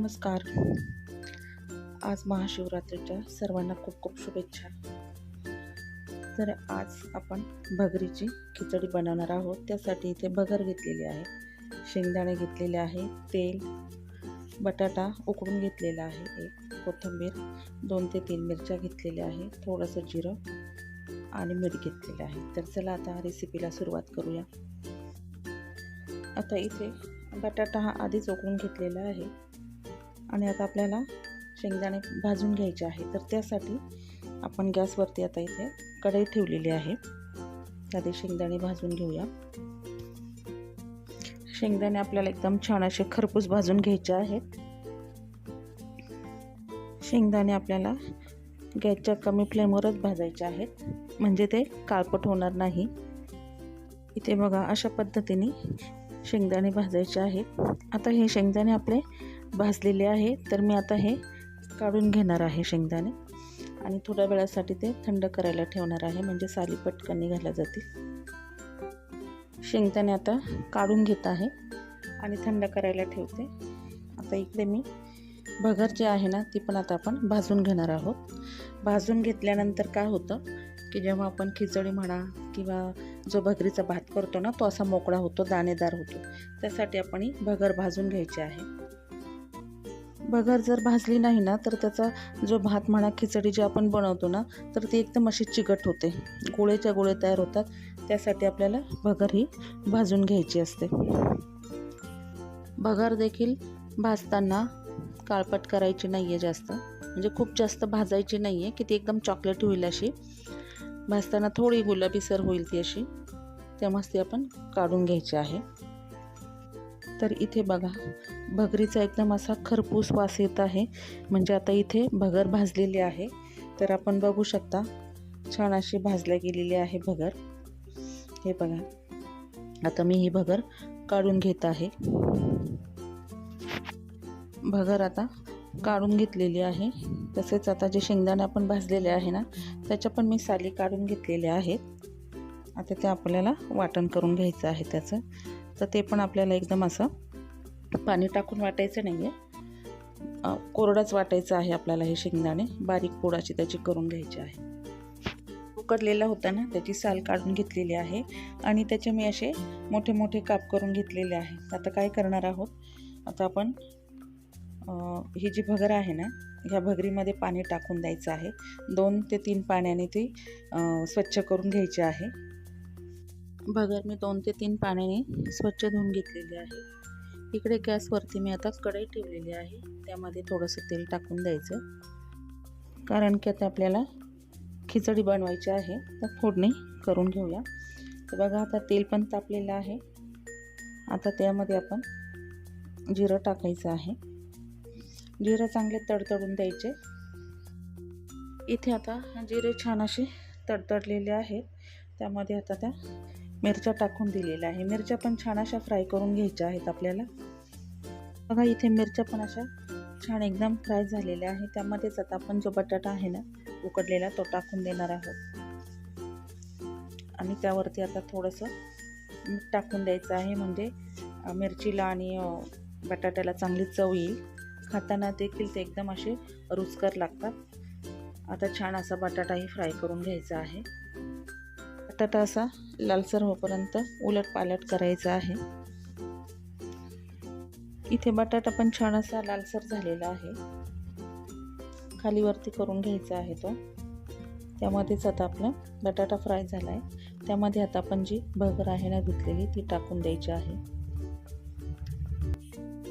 नमस्कार. आज महाशिवरात्रीच्या सर्वांना खूप खूप शुभेच्छा. तर आज आपण भगरीची खिचडी बनवणार आहोत. त्यासाठी इथे भगर घेतलेली आहे शेंगदाणे घेतलेले आहे तेल बटाटा उकडून घेतलेला आहे एक कोथिंबीर दोन ते तीन मिरच्या घेतलेल्या आहे थोडंसं जिरं आणि मीठ घेतलेलं आहे. तर चला आता रेसिपीला सुरुवात करूया. आता इथे बटाटा हा आधीच उकळून घेतलेला आहे. आणि आता आपल्याला शेंगदाणे भाजून घ्यायचे आहे. तर त्यासाठी आपण गॅसवरती आता इथे कढई ठेवलेली आहे. आधी शेंगदाणे भाजून घेऊया. शेंगदाणे आपल्याला एकदम छान असे खरपूस भाजून घ्यायचे आहेत. शेंगदाणे आपल्याला गॅसच्या कमी फ्लेमवरच भाजायचे आहेत. म्हणजे ते काळपट होणार नाही. इथे बघा अशा पद्धतीने शेंगदाणे भाजायचे आहेत. आता हे शेंगदाणे आपले भाजलेले आहे. तर मी आता हे काढून घेणार आहे शेंगदाणे. आणि थोड्या वेळासाठी ते थंड करायला ठेवणार आहे. म्हणजे साली पटकन निघायला जातील. शेंगदाणे आता काढून घेत आहे. आणि थंड करायला ठेवते. आता इकडे मी भगर जे आहे ना ती पण आता आपण भाजून घेणार आहोत. भाजून घेतल्यानंतर काय होतं की जेव्हा आपण खिचडी म्हणा किंवा जो भगरीचा भात करतो ना तो असा मोकळा होतो दाणेदार होतो. त्यासाठी आपण ही भगर भाजून घ्यायची आहे. भगर जर भाजली नाही ना तर त्याचा जो भात म्हणा खिचडी जी आपण बनवतो ना तर ती एकदम अशी चिकट होते. गोळेच्या गोळे तयार होतात. त्यासाठी आपल्याला भगर ही भाजून घ्यायची असते. भगर देखील भाजताना काळपट करायची नाही आहे जास्त. म्हणजे खूप जास्त भाजायची नाही आहे की ती एकदम चॉकलेट होईल अशी. भाजताना थोडी गुलाबीसर होईल ती अशी. तेव्हाच ती आपण काढून घ्यायची आहे. तर इथे बघा भगरीचा एकदम असा खरपूस वास येत आहे. म्हणजे आता इथे भगर भाजलेली आहे. तर आपण बघू शकता छान अशी भाजल्या गेलेली आहे भगर. हे बघा आता मी ही भगर काढून घेत आहे. भगर आता काढून घेतलेली आहे. तसेच आता जे शेंगदाणे आपण भाजलेले आहे ना त्याच्या पण मी साली काढून घेतलेल्या आहेत. आता ते आपल्याला वाटण करून घ्यायचं आहे त्याचं. तर ते पण आपल्याला एकदम असं पाणी टाकून वाटायचं नाही आहे कोरडाच वाटायचं आहे आपल्याला हे शेंगदाणे. बारीक पोडाची त्याची करून घ्यायची आहे. उकडलेला होता ना त्याची साल काढून घेतलेली आहे आणि त्याचे मी असे मोठे मोठे काप करून घेतलेले आहे. आता काय करणार आहोत? आता आपण ही जी भगर आहे ना ह्या भगरीमध्ये पाणी टाकून द्यायचं आहे. दोन ते तीन पाण्याने ती स्वच्छ करून घ्यायची आहे. भगर मी दोन ते तीन पाण्याने स्वच्छ धुवून घेतलेली आहे. इकडे गॅसवरती मी आता कढई ठेवलेली आहे. त्यामध्ये थोडंसं तेल टाकून द्यायचं. कारण की आता आपल्याला खिचडी बनवायची आहे तर फोडणी करून घेऊया. तर बघा आता तेल पण तापलेलं आहे. आता त्यामध्ये आपण जिरं टाकायचं आहे. जिरं चांगले तडतडून द्यायचे. इथे आता जिरे छान असे तडतडलेले आहेत. त्यामध्ये आता त्या मिरच्या टाकून दिलेल्या आहे. मिरच्या पण छान अशा फ्राय करून घ्यायच्या आहेत आपल्याला. बघा इथे मिरच्या पण अशा छान एकदम फ्राय झालेल्या आहे त्यामध्येच आता आपण जो बटाटा आहे ना उकडलेला तो टाकून देणार आहोत. आणि त्यावरती आता थोडंसं मीठ टाकून द्यायचं आहे. म्हणजे मिरचीला आणि बटाट्याला चांगली चव येईल. खाताना देखील ते एकदम असे रुचकर लागतात. आता छान असा बटाटाही फ्राय करून घ्यायचा आहे. बटाटा असा लालसर होईपर्यंत उलट पालट करायचा आहे. इथे बटाटा पण छान असा लालसर झालेला आहे. खालीवरती करून घ्यायचा आहे तो. त्यामध्येच आता आपला बटाटा फ्राय झाला आहे त्यामध्ये आता आपण जी भगर आहे ना धुतलेली ती टाकून द्यायची आहे.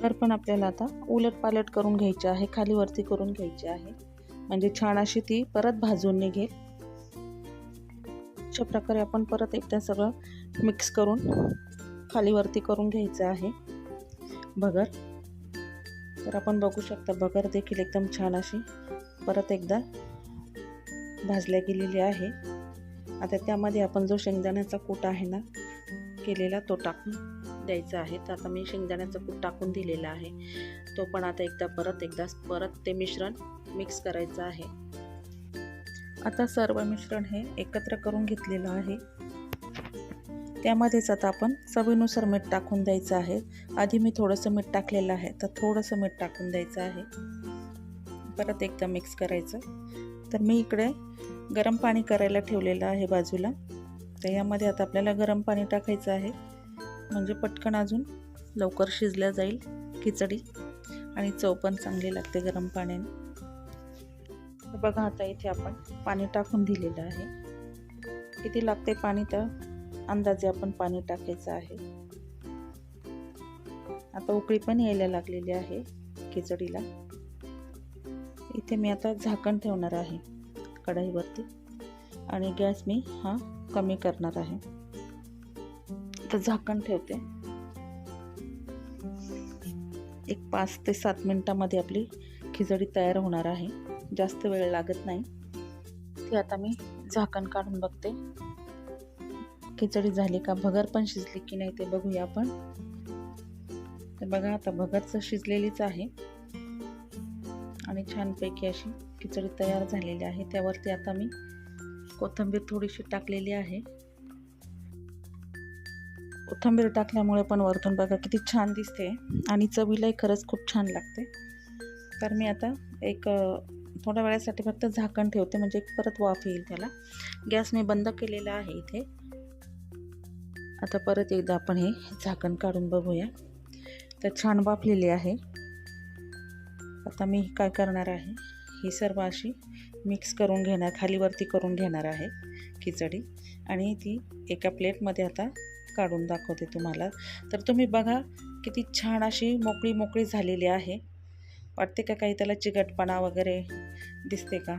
तर पण आपल्याला आता उलट पालट करून घ्यायची आहे खालीवरती करून घ्यायची आहे. म्हणजे छान अशी ती परत भाजून निघेल. अशा प्रकारे आपण परत एकदा सगळं मिक्स करून खालीवरती करून घ्यायचं आहे. भगर तर आपण बघू शकता भगर देखील एकदम छान अशी परत एकदा भाजल्या गेलेली आहे. आता त्यामध्ये आपण जो शेंगदाण्याचा कूट आहे ना केलेला तो टाकून द्यायचा आहे. तर आता मी शेंगदाण्याचा कूट टाकून दिलेला आहे. तो पण आता एकदा परत एकदा परत ते मिश्रण मिक्स करायचं आहे. आता सर्व मिश्रण हे एकत्र करून घेतलेलं आहे. त्यामध्येच आता आपण चवीनुसार मीठ टाकून द्यायचं आहे. आधी मी थोडंसं मीठ टाकलेलं आहे तर थोडंसं मीठ टाकून द्यायचं आहे. परत एकदा मिक्स करायचं. तर मी इकडे गरम पाणी करायला ठेवलेलं आहे बाजूला. तर यामध्ये आता आपल्याला गरम पाणी टाकायचं आहे. म्हणजे पटकन अजून लवकर शिजल्या जाईल खिचडी. आणि चव पण चांगली लागते गरम पाण्याने. बघा आता इथे आपण पाणी टाकून दिलेलं आहे. किती लागते पाणी तर? अंदाजे आपण पाणी टाकायचं आहे. आता उकळी पण यायला लागलेली आहे खिचडीला. इथे मी आता झाकण ठेवणार आहे कढाईवरती. आणि गॅस मी हा कमी करणार आहे. तर झाकण ठेवते. एक पाच ते सात मिनटामध्ये आपली खिचडी तयार होणार आहे. जास्त वेळ लागत नाही. ती आता मी झाकण काढून बघते. खिचडी झाली का भगर पण शिजली की नाही ते बघूया आपण. तर बघा आता भगरचं शिजलेलीच आहे. आणि छानपैकी अशी खिचडी तयार झालेली आहे. त्यावरती आता मी कोथिंबीर थोडीशी टाकलेली आहे. कोथिंबीर टाकल्यामुळे पण वरतून बघा किती छान दिसते. आणि चवीलाही खरंच खूप छान लागते. तर मी आता एक थोड्या वेळासाठी फक्त झाकण ठेवते म्हणजे परत वाफ येईल त्याला. गॅस मी बंद केलेला आहे इथे. आता परत एकदा आपण हे झाकण काढून बघूया. तर छान वाफलेली आहे. आता मी काय करणार आहे ही सर्व अशी मिक्स करून घेणार खालीवरती करून घेणार आहे खिचडी. आणि ती एका प्लेटमध्ये आता काढून दाखवते तुम्हाला. तर तुम्ही बघा किती छान अशी मोकळी मोकळी झालेली आहे. वाटते का काही त्याला चिकटपणा वगैरे दिसते का?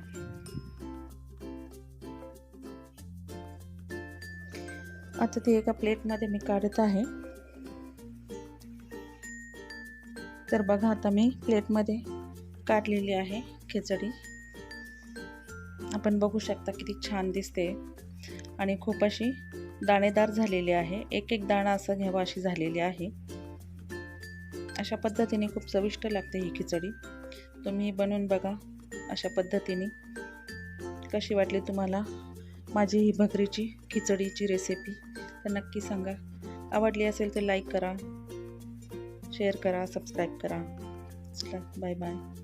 आता ती एका प्लेटमध्ये मी काढत आहे. तर बघा आता मी प्लेटमध्ये काढलेली आहे खिचडी. आपण बघू शकता किती छान दिसते आणि खूप अशी दाणेदार झालेली आहे. एक एक दाणा असं घ्यावा अशी झालेली आहे. अशा पद्धतीने खूप चविष्ट लागते ही खिचडी. तुम्ही बनवून बघा अशा पद्धतीने. कशी वाटली तुम्हाला माझी ही भकरीची खिचडीची रेसिपी तर नक्की सांगा. आवडली असेल तर लाईक करा शेअर करा सबस्क्राईब करा. चला बाय बाय